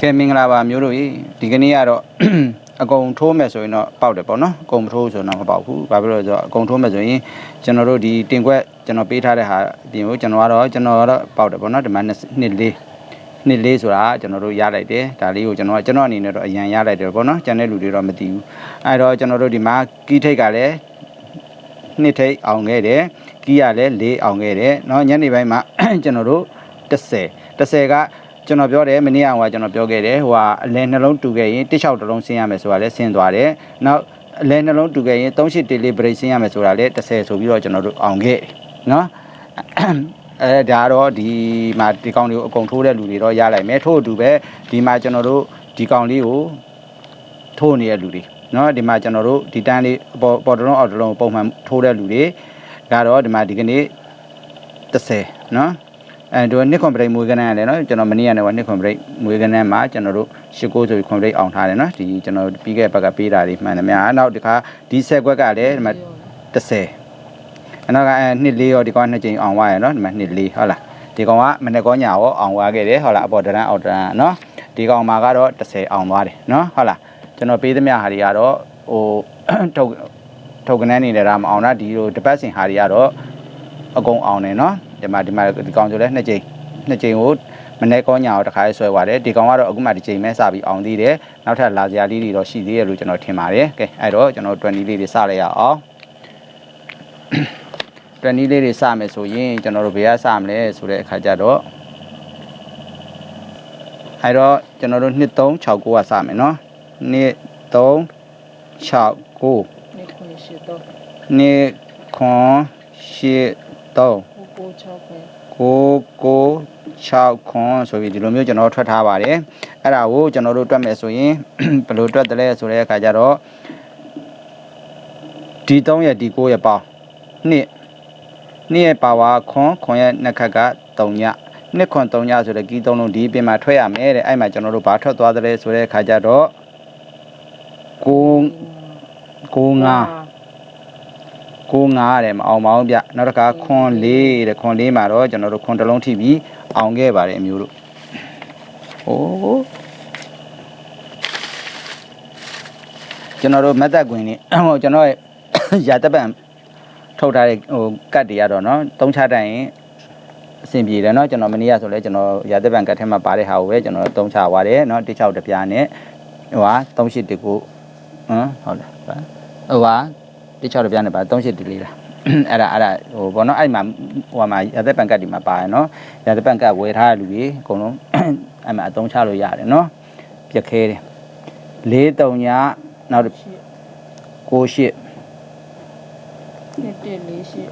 ကဲမင်္ဂလာပါမျိုးတို့ကြီးဒီကနေ့ကတော့ အကုန်ထိုးမယ်ဆိုရင်တော့ပေါက်တယ်ပေါ့နော်အကုန်မထိုးဆိုတော့မပေါက်ဘူးဘာဖြစ်လို့လဲဆိုတော့အကုန်ထိုးမယ်ဆိုရင်ကျွန်တော်တို့ဒီတင်ကွက်ကျွန်တော်ပေးထားတဲ့ဟာအပြင်ကိုကျွန်တော်ကတော့ကျွန်တော်ကတော့ပေါက်တယ်ပေါ့နော်ဒီမှာနှစ်လေးနှစ်လေးဆိုတာကျွန်တော်တို့ရလိုက်တယ်ဒါလေးကိုကျွန်တော်ကကျွန်တော်အနေနဲ့တော့အရန်ရလိုက်တယ်ပေါ့နော်ကျန်တဲ့လူတွေတော့မသိဘူးအဲတော့ကျွန်တော်တို့ဒီမှာကီးထိတ်ကလည်းနှစ်ထိတ်အောင်ခဲ့တယ်ကီးကလည်းလေးအောင်ခဲ့တယ်เนาะညနေပိုင်းမှာ ကျွန်တော်တို့30 30က ကျွန်တော်ပြောတယ်မနေ့ကဟိုကကျွန်တော်ပြောခဲ့တယ်ဟိုကအလဲနှလုံးတူခဲ့ရင်တစ်လျှောက်တစ်လုံးဆင်းရမယ်ဆိုတာလဲဆင်းသွားတယ်နောက်အလဲနှလုံးတူခဲ့ရင်38တေလေးဘရိတ်ဆင်းရမယ်ဆိုတာလဲ30ဆိုပြီးတော့ကျွန်တော်တို့အောင်ခဲ့တယ်နော်အဲဒါတော့ဒီမှာဒီကောင်လေးကိုအကုန်ထိုးတဲ့လူတွေတော့ရလိုက်မယ်ထို့အတူပဲဒီမှာကျွန်တော်တို့ဒီကောင်လေးကိုထိုးနေတဲ့လူတွေနော်ဒီမှာကျွန်တော်တို့ဒီတန်းလေးပေါ်ပေါ်တလုံးအော်တလုံးပုံမှန်ထိုးတဲ့လူတွေဒါတော့ဒီမှာဒီကနေ့30နော် အဲတို့နှစ်ခွန်ပရိတ်မွေးကနန်းရတယ်နော်ကျွန်တော်မနေ့ကလည်းကနှစ်ခွန်ပရိတ်မွေးကနန်းမှာကျွန်တော်တို့ရှစ်ကိုဆိုပြီးခွန်ပရိတ်အောင်ထားတယ်နော်ဒီကျွန်တော်ပြီးခဲ့တဲ့ဘက်ကပေးတာလေးမှန်တယ်များနောက်ဒီခါဒီဆက်ကွက်ကလည်းဒီမှာ30အနောက်ကအဲနှစ်လေးရောဒီကောင်နှစ်ကြိမ်အောင်သွားရနော်ဒီမှာနှစ်လေးဟုတ်လားဒီကောင်ကမနေ့ကောညာရောအောင်သွားခဲ့တယ်ဟုတ်လားအပေါ်တရန်အောက်တရန်နော်ဒီကောင်မှာကတော့30အောင်သွားတယ်နော်ဟုတ်လားကျွန်တော်ပေးသမျှဟာတွေကတော့ဟိုထုတ်ထုတ်ကနန်းနေတယ်ဒါမအောင်တာဒီလိုတပတ်စင်ဟာတွေကတော့အကုန်အောင်တယ်နော် ဒီမှာဒီမှာဒီကောင်ဆိုလဲနှစ်ကြိမ်နှစ်ကြိမ်ကိုမနေ့ကောညာကိုတခါလေးဆွဲပါတယ်ဒီကောင်ကတော့အခုမှဒီချိန်မဲ့စပြီးအောင်သေးတယ်နောက်ထပ်လာစရာလေးတွေတော့ရှိသေးရလို့ကျွန်တော်ထင်ပါတယ်ကဲအဲ့တော့ကျွန်တော်20လေးတွေစလိုက်ရအောင်20လေးတွေစမယ်ဆိုရင်ကျွန်တော်တို့ဘယ်ကစမလဲဆိုတဲ့အခါကျတော့အဲ့တော့ကျွန်တော်တို့2369ကစမယ်နော်2369 2 3 8 3 2 3 8 3 969ဆိုပြီးဒီလိုမျိုးကျွန်တော်ထွက်ထားပါတယ်အဲ့ဒါကိုကျွန်တော်တို့တွက်မယ်ဆိုရင်ဘယ်လိုတွက်တယ်လဲဆိုတဲ့အခါကျတော့ဒီ3ရဲ့ဒီ9ရဲ့ပေါင်းနှစ်နှစ်ရဲ့ပါဝါခွန်ခွန်ရဲ့နှစ်ခက်က3ညနှစ်ခွန်3ညဆိုတဲ့ကီး3လုံးဒီပြင်မှာထွက်ရမယ်တဲ့အဲ့မှာကျွန်တော်တို့ဘာထွက်သွားတယ်လဲဆိုတဲ့အခါကျတော့9 9 9 9တဲ့မအောင်ပါဘူးဗျနောက်တစ်ခါခွန်4တဲ့ခွန်4မှာတော့ကျွန်တော်တို့ခွန်တစ်လုံးထိပြီးအောင်ခဲ့ပါတယ်အမျိုးတို့ဟိုးကျွန်တော်တို့မက်သက်ကွင်းလေးဟိုကျွန်တော်ရဲ့ရာတပံထုတ်ထားတဲ့ဟိုကတ်တွေကတော့เนาะသုံးချတိုင်းအဆင်ပြေတယ်เนาะကျွန်တော်မနေ့ကဆိုလဲကျွန်တော်ရာသက်ပံကတ်ထဲမှာပါတဲ့ဟာကိုပဲကျွန်တော်သုံးချသွားတယ်เนาะတစ်ချောက်တစ်ပြားနဲ့ဟိုဟာ38တကူဟမ်ဟုတ်လားဟိုဟာ 16တပြားနဲ့ပါ38တလေးလားအဲ့ဒါအဲ့ဒါဟိုဘောနော်အဲ့မှာဟိုမှာရသက်ပန်ကတ်ဒီမှာပါတယ်နော်ရသက်ပန်ကတ်ဝယ်ထားတဲ့လူကြီးအကုန်လုံးအဲ့မှာအသုံးချလို့ရတယ်နော်ပြက်ခဲတယ်လေးတုံညာနောက်ကိုရှစ်နေတလေးရှစ်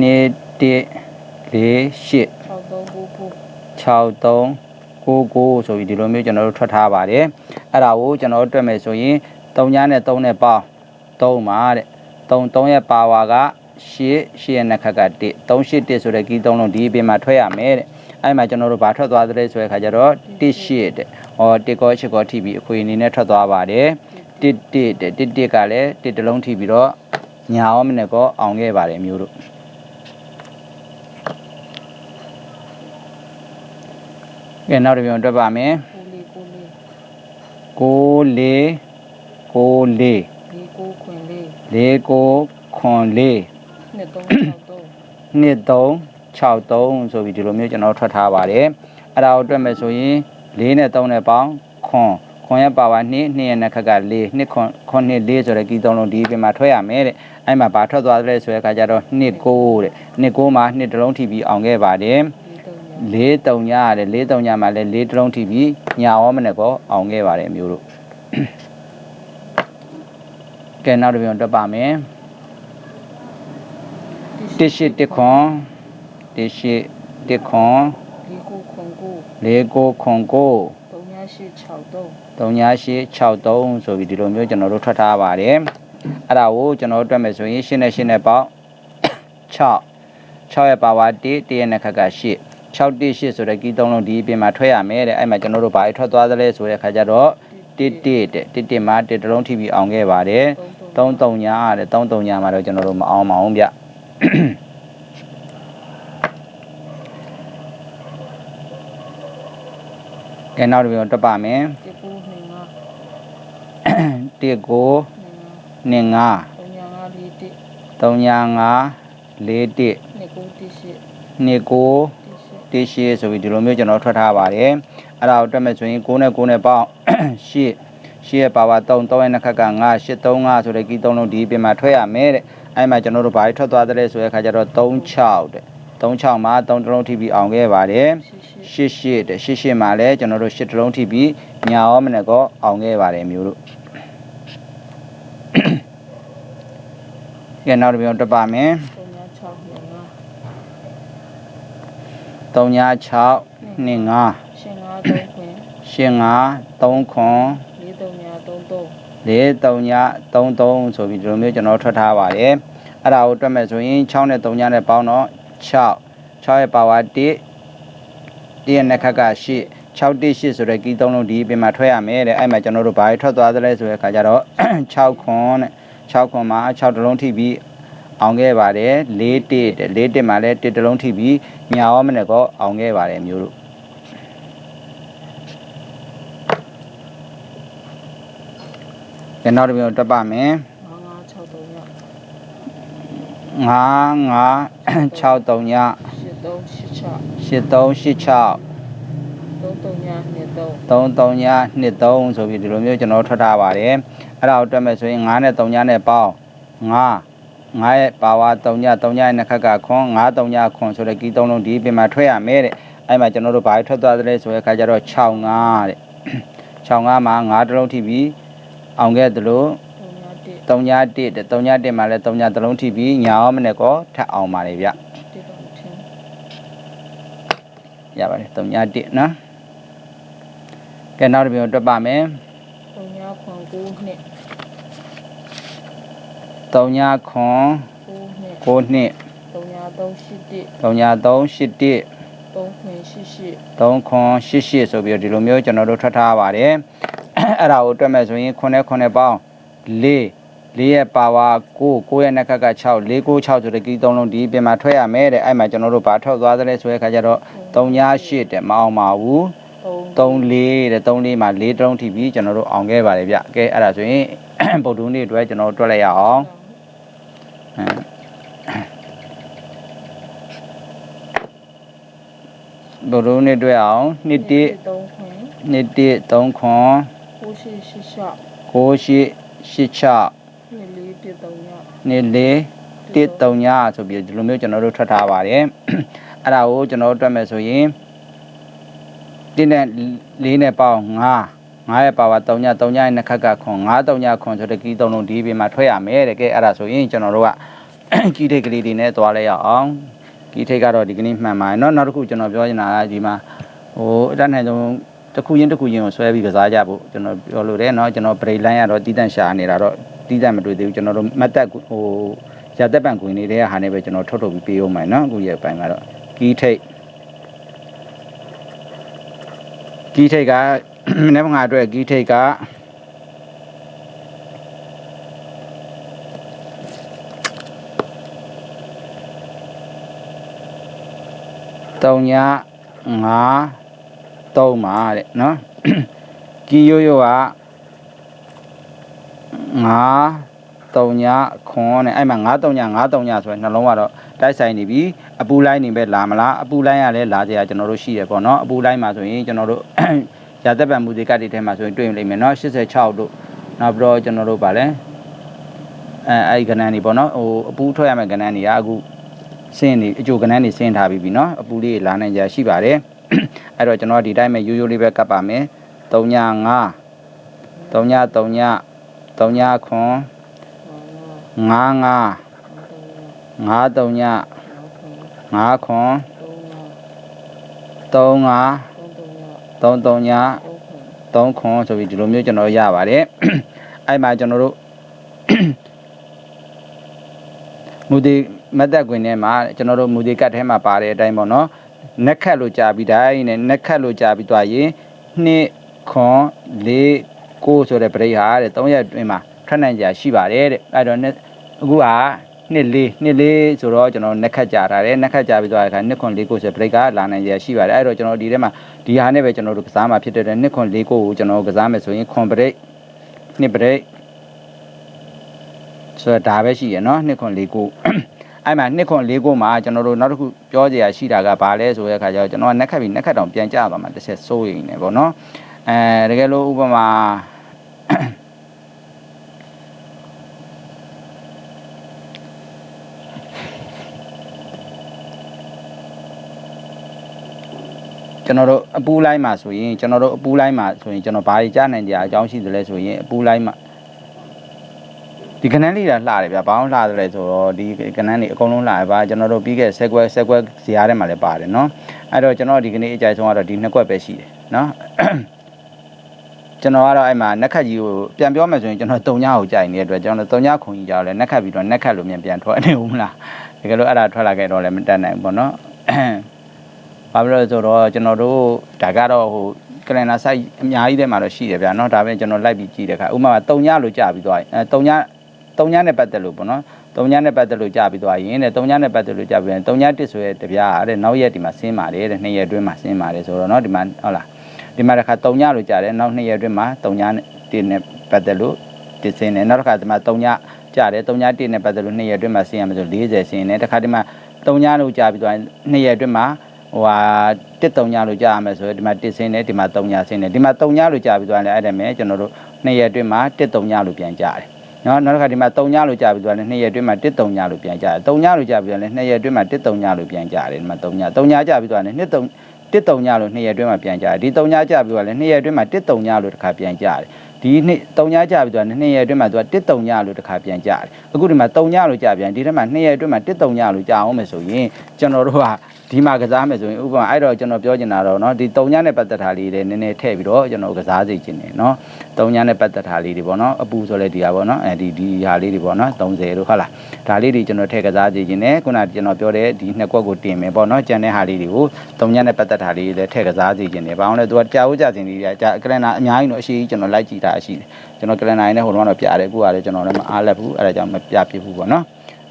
နေတလေးရှစ်6399 6399ဆိုပြီးဒီလိုမျိုးကျွန်တော်တို့ထွက်ထားပါတယ်အဲ့ဒါကိုကျွန်တော်တို့တွေ့မယ်ဆိုရင်တုံညာနဲ့3နဲ့ပေါင်း3ပါတဲ့ 3 3ရဲ့ပါဝါက8 8ရဲ့နှစ်ခက်က1 381ဆိုတဲ့ကီးသုံးလုံးဒီအပြင်မှာထွက်ရမယ်တဲ့အဲ့မှာကျွန်တော်တို့ဘာထွက်သွားသလဲဆိုတဲ့ခါကျတော့18တဲ့ဟော1ကော8ကောထိပြီးအခွေအနေနဲ့ထွက်သွားပါတယ်11တဲ့11ကလည်း1တလုံးထိပြီးတော့ညာရောမနဲ့ကောအောင်ခဲ့ပါတယ်မျိုးတို့ကဲနောက်တစ်ပြန်တွေ့ပါမယ်6 6 6 6 ၄9ခွန်၄နှစ်363ဆိုပြီးဒီလိုမျိုးကျွန်တော်ထွက်ထားပါတယ်အဲ့ဒါကိုတွက်မယ်ဆိုရင်၄နဲ့3နဲ့ပေါင်းခွန်ခွန်ရဲ့ပါဝါ2 2ရဲ့နှခက်က4 2ခွန်ခွန်2 4ဆိုတဲ့ကီးသုံးလုံးဒီပြင်မှာထွက်ရမယ်တဲ့အဲ့မှာဘာထွက်သွားတယ်ဆိုတဲ့အခါကျတော့2 9တဲ့2 9မှာ2တလုံးထိပြီးအောင်ခဲ့ပါတယ်လေးတုံညရတယ်လေးတုံညမှာလည်းလေးတလုံးထိပြီးညာရောမနဲ့ကောအောင်ခဲ့ပါတယ်မျိုးတို့ ကဲနောက်တစ်ပြုံတွက်ပါမယ်တစ်ရှိတစ်ခွန်တစ်ရှိတစ်ခွန်လေးကိုခွန်ကိုလေးကိုခွန်ကို3863ဆိုပြီးဒီလိုမျိုးကျွန်တော်တို့ထွက်ထားပါတယ်အဲ့ဒါကိုကျွန်တော်တို့တွက်မယ်ဆိုရင်8နဲ့8နဲ့ပေါက်6 6ရဲ့ပါဝါ1 1ရဲ့နှခက်က8 6 1 8ဆိုတဲ့ကီးသုံးလုံးဒီအပြင်မှာထွက်ရမယ်တဲ့အဲ့မှာကျွန်တော်တို့ဘာတွေထွက်သွားသလဲဆိုတဲ့ခါကျတော့ 1 1တဲ့1 1မှာ1တစ်လုံးထိပြီးအောင်ခဲ့ပါတယ်东东3 3ညာတဲ့3 3ညာမှာတော့ကျွန်တော်တို့မအောင်ပါဘူးဗျကဲနောက်တစ်ပြန်တွက်ပါမယ်တစ်ကူနေငါ1ကိုနေငါ2 5တုံညာငါဒီတစ်3 5 1နေကူတစ်2 9ရှိ တစ်ရှိ1 8ဆိုပြီးဒီလိုမျိုးကျွန်တော်ထွက်ထားပါတယ်အဲ့ဒါကိုတွက်မယ်ဆိုရင်9နဲ့9နဲ့ပေါင်း8 8ရဲ့ပါဝါ3 3ရဲ့နှစ်ခက်က9 8 3 5ဆိုတဲ့ကီး3လုံးဒီပြင်မှာထွက်ရမယ်တဲ့အဲ့မှာကျွန်တော်တို့ဘာတွေထွက်သွားတဲ့လဲဆိုတဲ့အခါကျတော့3 6တဲ့3 6မှာ3တလုံးထိပြီးအောင်ခဲ့ပါတယ်ရှိရှိရှစ်ရှစ်တဲ့ရှစ်ရှစ်မှာလည်းကျွန်တော်တို့ရှစ်တလုံးထိပြီးညာရောမနဲ့ကောအောင်ခဲ့ပါတယ်မျိုးတို့ကဲနောက်တစ်ပြန်တက်ပါမယ် 396 25 85 39 43 33ဆိုပြီးဒီလိုမျိုးကျွန်တော်ထွက်ထားပါတယ်အဲ့ဒါကိုတွက်မယ်ဆိုရင်6နဲ့3ညနဲ့ပေါင်းတော့6 6ရဲ့ပါဝါ1 1ရဲ့နှစ်ခက်က8 618ဆိုတဲ့ကီးသုံးလုံးဒီပြင်မှာထွက်ရမယ်တဲ့အဲ့မှာကျွန်တော်တို့ဘာတွေထွက်သွားသလဲဆိုတဲ့အခါကျတော့6ခွန်တဲ့6ခွန်မှာ6တလုံးထိပ်ပြီး အောင်ခဲ့ပါတယ်4 1တဲ့4 1မှာလည်း1တလုံးထိပြီးညာရောမနဲ့ကောအောင်ခဲ့ပါတယ်မျိုးတို့ကဲနောက်တစ်ပြန်တက်ပါမယ်ငါငါ6တုံညာ9 5 6 3ညရှစ်တုံးရှစ်ချ8 3 8 6တုံးတုံညာနှစ်တုံး3 3ည2 3ဆိုပြီးဒီလိုမျိုးကျွန်တော်ထွက်ထားပါတယ်အဲ့ဒါကိုတွက်မယ်ဆိုရင်9နဲ့3ညနဲ့ပေါင်း9 9ရဲ့ပါဝါ3ည3ညရဲ့နှစ်ခက်ကခွန်9 3ညခွန်ဆိုတဲ့ကီး3လုံးဒီပြင်မှာထွက်ရမယ်တဲ့အဲ့မှာကျွန်တော်တို့ဘာထွက်သွားသလဲဆိုတဲ့အခါကျတော့6 5တဲ့6 5မှာ9တလုံးထိပြီးအောင်ခဲ့သလိုတုံညာတစ်3ည1တဲ့3ည1မှာလည်း3ညတလုံးထိပြီးညာအောင်မနဲ့ကောထပ်အောင်ပါလေဗျတစ်တုံထင်းရပါတယ်3ည1နော်ကဲနောက်တစ်ပြန်တွက်ပါမယ်တုံညာခွန်ကိုနှစ် 3ညခွန်ကိုနှစ်9နှစ်တုံညာတုံးရှိတစ်3ည3 8 1တုံးခွင်ရှိရှိ3ခွန်8 8ဆိုပြီးတော့ဒီလိုမျိုးကျွန်တော်တို့ထွက်ထားပါတယ်အဲ့ဒါကိုတွက်မယ်ဆိုရင်9နဲ့9ပေါင်း4 4ရဲ့ပါဝါ9 9ရဲ့နှစ်ခက်က6 4 9 6ဆိုတဲ့ကီး3လုံးဒီပြင်မှာထွက်ရမယ်တဲ့အဲ့မှာကျွန်တော်တို့ဘာထွက်သွားသလဲဆိုတဲ့အခါကျတော့3ည8တဲ့မအောင်ပါဘူးတုံး3 4တဲ့3 4မှာ4တုံးထိပြီးကျွန်တော်တို့အောင်ခဲ့ပါတယ်ဗျကဲအဲ့ဒါဆိုရင်ဗုဒ္ဓနေ့အတွက်ကျွန်တော်တို့တွက်လိုက်ရအောင် ဗုဒ္ဓနေ့အတွက်အောင်နှစ်တစ်တုံးခွင်နှစ်တစ်3ခွန်ကိုရှိရှိရှ9ရှိ8နှစ်လေးတစ်တုံညာ6နှစ်လေးတစ်3ညဆိုပြီးဒီလိုမျိုးကျွန်တော်တို့ထွက်ထားပါတယ်အဲ့ဒါကိုကျွန်တော်တို့တွက်မယ်ဆိုရင်တစ်နဲ့လေးနဲ့ပေါင်း9 9ရဲ့ပါဝါ3ည3ညရဲ့နှစ်ခက်ကခွန်9 3ညခွန်ဆိုတဲ့ကီး3လုံးဒီပြင်မှာထွက်ရမယ်တဲ့ကဲအဲ့ဒါဆိုရင်ကျွန်တော်တို့က ကီးထိတ်ကလေးတွေနဲ့သွားလိုက်ရအောင်ကီးထိတ်ကတော့ဒီကနေ့မှန်ပါတယ်เนาะနောက်တစ်ခုကျွန်တော်ပြောချင်တာကဒီမှာဟိုအတတ်နိုင်ဆုံးတစ်ခုချင်းတစ်ခုချင်းကိုဆွဲပြီးကစားကြဖို့ကျွန်တော်ပြောလို့တယ်เนาะကျွန်တော် break line ကတော့တီးတန့်ရှာနေတာတော့တီးတန့်မတွေ့သေးဘူးကျွန်တော်တို့မတ်တက်ဟိုရသက်ပံကွင်းနေတဲ့ဟာနဲ့ပဲကျွန်တော်ထုတ်ထုတ်ပြီးပေးအောင်မယ်เนาะအခုရဲ့ပိုင်းကတော့ကီးထိတ်ကီးထိတ်က မနေ့ငါအတွက်ဂီးထိတ်ကတုံညာငါတုံးပါတဲ့နော်ကီယိုယိုကငါတုံညာခွန်တဲ့အဲ့မှာငါတုံညာငါတုံညာဆိုရင်နှလုံးကတော့တိုက်ဆိုင်နေပြီအပူလိုက်နေပဲလာမလားအပူလိုက်ရလဲလာကြရကျွန်တော်တို့ရှိရပေါ့နော်အပူလိုက်မှာဆိုရင်ကျွန်တော်တို့ ရာသက်ပံမူဇီကတွေထဲမှာဆိုရင်တွေ့ရင်လိမ့်မယ်เนาะ86တို့နောက်ပြီးတော့ကျွန်တော်တို့ဗာလဲအဲအဲ့ဒီကဏ္ဍနေပေါ့နော်ဟိုအပူထွက်ရမယ့်ကဏ္ဍနေကအခုဆင်းနေအကျိုကဏ္ဍနေဆင်းထားပြီးပြီနော်အပူလေးလာနေကြရှိပါတယ်အဲ့တော့ကျွန်တော်ဒီတိုင်းပဲရိုးရိုးလေးပဲကပ်ပါမယ်3ည5 3ည3ည3ညခွန်9 9 9 3ည9ခွန်3 9 33ည3ခွန်ဆိုပြီးဒီလိုမျိုးကျွန်တော်ရပါတယ်အဲ့မှာကျွန်တော်တို့မူဒီမတ်သက်ကွင်ထဲမှာကျွန်တော်တို့မူဒီကတ်ထဲမှာပါတဲ့အတိုင်းပေါ့နော်နက်ခတ်လို့ကြာပြီးတိုင်းနဲ့နက်ခတ်လို့ကြာပြီးသွားရင်နှစ်ခွန်၄9ဆိုတဲ့ပရိဟာတဲ့3ရက်တွင်မှာထွက်နိုင်ကြရှိပါတယ်တဲ့အဲ့တော့အခုက နှစ်လေးနှစ်လေးဆိုတော့ကျွန်တော်နှစ်ခတ်ကြာထားတယ်နှစ်ခတ်ကြာပြီးသွားတဲ့အခါနှစ်ခွန်လေးကိုဆိုဘရိတ်ကလာနိုင်ရရှိပါတယ်အဲ့တော့ကျွန်တော်ဒီထဲမှာဒီဟာနဲ့ပဲကျွန်တော်တို့ကစားမှာဖြစ်တဲ့အတွက်နှစ်ခွန်လေးကိုကိုကျွန်တော်ကစားမယ်ဆိုရင်ခွန်ဘရိတ်နှစ်ဘရိတ်ဆိုတော့ဒါပဲရှိရနော်နှစ်ခွန်လေးကိုအဲ့မှာနှစ်ခွန်လေးကိုမှာကျွန်တော်တို့နောက်တစ်ခုပြောကြရရှိတာကဘာလဲဆိုတဲ့အခါကျတော့ကျွန်တော်ကနှစ်ခတ်ပြီးနှစ်ခတ်တောင်ပြန်ကြသွားမှာတစ်ချက်စိုးရိမ်နေပေါ့နော်အဲတကယ်လို့ဥပမာ ကျွန်တော်တို့အပူလိုင်းမှာဆိုရင်ကျွန်တော်တို့အပူလိုင်းမှာဆိုရင်ကျွန်တော်ဘာတွေကြားနိုင်ကြအကြောင်းရှိသလဲဆိုရင်အပူလိုင်းမှာဒီကနန်းလေးတာလှတယ်ဗျဘာအောင်လှတယ်လဲဆိုတော့ဒီကနန်းလေးအကုန်လုံးလှတယ်ဗျကျွန်တော်တို့ပြီးခဲ့ဆက်ကွက်ဆက်ကွက်ဇရာထဲမှာလည်းပါတယ်เนาะအဲ့တော့ကျွန်တော်ဒီကနေ့အကြိုက်ဆုံးကတော့ဒီနှစ်ကွက်ပဲရှိတယ်เนาะ ကျွန်တော်ကတော့အဲ့မှာနက်ခတ်ကြီးကိုပြန်ပြောမယ်ဆိုရင်ကျွန်တော်တုံညာကိုကြိုက်နေတဲ့အတွက်ကျွန်တော်တုံညာခုံကြီးကြောက်လဲနက်ခတ်ပြီးတော့နက်ခတ်လို့မြန်ပြန်ထွက်နေဦးမလားတကယ်လို့အဲ့ဒါထွက်လာခဲ့တော့လည်းမတက်နိုင်ဘူးပေါ့နော် ဘာဖြစ်လို့လဲဆိုတော့ကျွန်တော်တို့ဒါကတော့ဟိုကလန်နာဆိုင်အများကြီးထဲမှာတော့ရှိတယ်ဗျာเนาะဒါပဲကျွန်တော်လိုက်ပြီးကြည့်တဲ့အခါဥပမာတုံညလို့ကြာပြီးသွားရင်အဲတုံညတုံညနဲ့ပတ်သက်လို့ပေါ့နော်တုံညနဲ့ပတ်သက်လို့ကြာပြီးသွားရင်တဲ့တုံညနဲ့ပတ်သက်လို့ကြာပြီးရင်တုံညတစ်ဆိုရဲတပြားတဲ့နောက်ရက်ဒီမှာဆင်းပါတယ်တဲ့နှစ်ရက်အတွင်းမှာဆင်းပါတယ်ဆိုတော့เนาะဒီမှာဟုတ်လားဒီမှာတစ်ခါတုံညလို့ကြာတယ်နောက်နှစ်ရက်အတွင်းမှာတုံညနဲ့တစ်နဲ့ပတ်သက်လို့တစ်ဆင်းတယ်နောက်တစ်ခါဒီမှာတုံညကြာတယ်တုံညတစ်နဲ့ပတ်သက်လို့နှစ်ရက်အတွင်းမှာဆင်းရမယ်ဆို40ဆင်းတယ်တစ်ခါဒီမှာတုံညလို့ကြာပြီးသွားရင်နှစ်ရက်အတွင်းမှာ ဟိုဟာတစ်တုံညလို့ကြားရမယ်ဆိုရင်ဒီမှာတစ်စင်းနဲ့ဒီမှာတုံညစင်းနဲ့ဒီမှာတုံညလို့ကြားပြီးသွားရင်လည်းအဲ့ဒါမဲ့ကျွန်တော်တို့နှစ်ရက်အတွင်းမှာတစ်တုံညလို့ပြန်ကြားတယ်နော်နောက်တစ်ခါဒီမှာတုံညလို့ကြားပြီးသွားရင်နှစ်ရက်အတွင်းမှာတစ်တုံညလို့ပြန်ကြားတယ်တုံညလို့ကြားပြီးသွားရင်နှစ်ရက်အတွင်းမှာတစ်တုံညလို့ပြန်ကြားတယ်ဒီမှာတုံညတုံညကြားပြီးသွားရင်နှစ်တုံတစ်တုံညလို့နှစ်ရက်အတွင်းမှာပြန်ကြားတယ်ဒီတုံညကြားပြီးသွားရင်နှစ်ရက်အတွင်းမှာတစ်တုံညလို့တစ်ခါပြန်ကြားတယ်ဒီနှစ်တုံညကြပြီးတော့နှစ်ရက်အတွင်းမှာသူကတစ်တုံညလို့တစ်ခါပြန်ကြတယ်အခုဒီမှာတုံညလို့ကြပြန်ဒီထဲမှာနှစ်ရက်အတွင်းမှာတစ်တုံညလို့ကြအောင်မယ်ဆိုရင်ကျွန်တော်တို့က ဒီမှာကစားမယ်ဆိုရင်ဥပမာအဲ့တော့ကျွန်တော်ပြောချင်တာတော့เนาะဒီတုံညနဲ့ပတ်သက်တာလေးတွေနည်းနည်းထည့်ပြီးတော့ကျွန်တော်ကစားစေချင်တယ်เนาะတုံညနဲ့ပတ်သက်တာလေးတွေပေါ့เนาะအပူဆိုလဲဒီဟာပေါ့เนาะအဲဒီဒီဟာလေးတွေပေါ့เนาะ30တို့ဟုတ်လားဒါလေးတွေကျွန်တော်ထည့်ကစားစေချင်တယ်ခုနကကျွန်တော်ပြောတဲ့ဒီနှစ်ကွက်ကိုတင်မယ်ပေါ့เนาะကြံတဲ့ဟာလေးတွေကိုတုံညနဲ့ပတ်သက်တာလေးတွေလည်းထည့်ကစားစေချင်တယ်ဘာလို့လဲသူကကြာဦးကြစင်လေးကြာကလန်နာအများကြီးတော့အရှိကြီးကျွန်တော်လိုက်ကြည့်တာအရှိတယ် ကျွန်တော်ကလန်နိုင်နဲ့ဟိုတော့တော့ပြရတယ်အခုကလည်းကျွန်တော်လည်းမအားလက်ဘူးအဲ့ဒါကြောင့်မပြဖြစ်ဘူးပေါ့နော်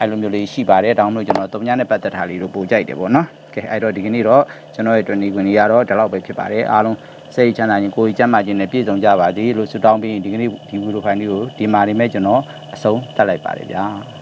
အဲ့လိုမျိုးလေးရှိပါတယ်တောင်းလို့ကျွန်တော်တုံညာနဲ့ပတ်သက်တာလေးတို့ပို့ကြိုက်တယ်ပေါ့နော်ကဲအဲ့တော့ဒီကနေ့တော့ကျွန်တော်ရဲ့20ခွန်ကြီးကတော့ဒီလောက်ပဲဖြစ်ပါတယ်အားလုံးစိတ်ချမ်းသာခြင်းကိုယ်ကြီးကျန်းမာခြင်းနဲ့ပြည့်စုံကြပါသည်လို့ဆုတောင်းပြီးဒီကနေ့ဒီဗီဒီယိုဖိုင်လေးကိုဒီမှာနေမဲ့ကျွန်တော်အဆုံးတက်လိုက်ပါတယ်ဗျာ